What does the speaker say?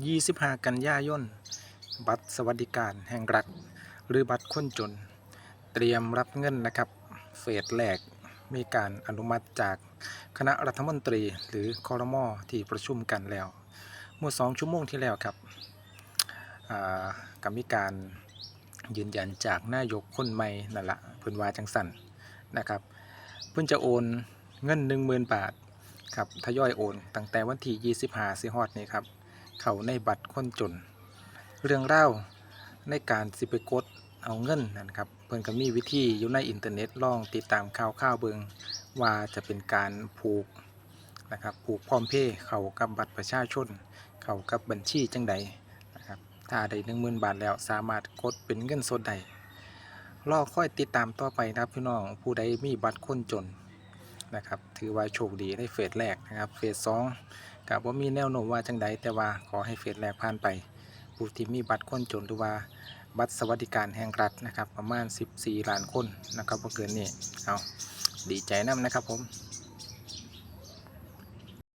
25 กันยายน บัตรสวัสดิการแห่งรัฐ หรือบัตรคนจน เตรียมรับเงินนะครับ เฟสแรกมีการอนุมัติจากคณะรัฐมนตรีหรือคอรมอที่ประชุมกันแล้ว เมื่อสองชั่วโมงที่แล้วครับอ่าก็มีการยืนยันจากนายกคนใหม่นั่นละเพิ่นวาจังสันนะครับ เพิ่นจะโอนเงิน 10,000 บาทครับทยอยโอนตั้งแต่วันที่ 25สิฮอดนี้ครับ เขาในบัตรคนจน เรื่องเล่าในการสิไปกดเอาเงินนั่นครับ เพิ่นก็มีวิธีอยู่ในอินเทอร์เน็ตลองติดตามข่าวข่าวเบิงว่าจะเป็นการผูกนะครับผูกพร้อมเพย์เข้ากับบัตรประชาชน เข้ากับบัญชีจังใดนะครับถ้าได้10,000บาทแล้วสามารถกดเป็นเงินสดได้รอค่อยติดตามต่อไปนะครับพี่น้องผู้ใดมีบัตรคนจนนะครับถือว่าโชคดีในเฟสแรกนะครับเฟสสอง กับว่ามีแนวโน้มว่าจังใดแต่ว่าขอให้เฟสแรกผ่านไป ผู้ที่มีบัตรคนจนหรือว่าบัตรสวัสดิการแห่งรัฐนะครับประมาณ 14 ล้านคนนะครับบ่เกินนี่เอาดีใจนํนะครับผม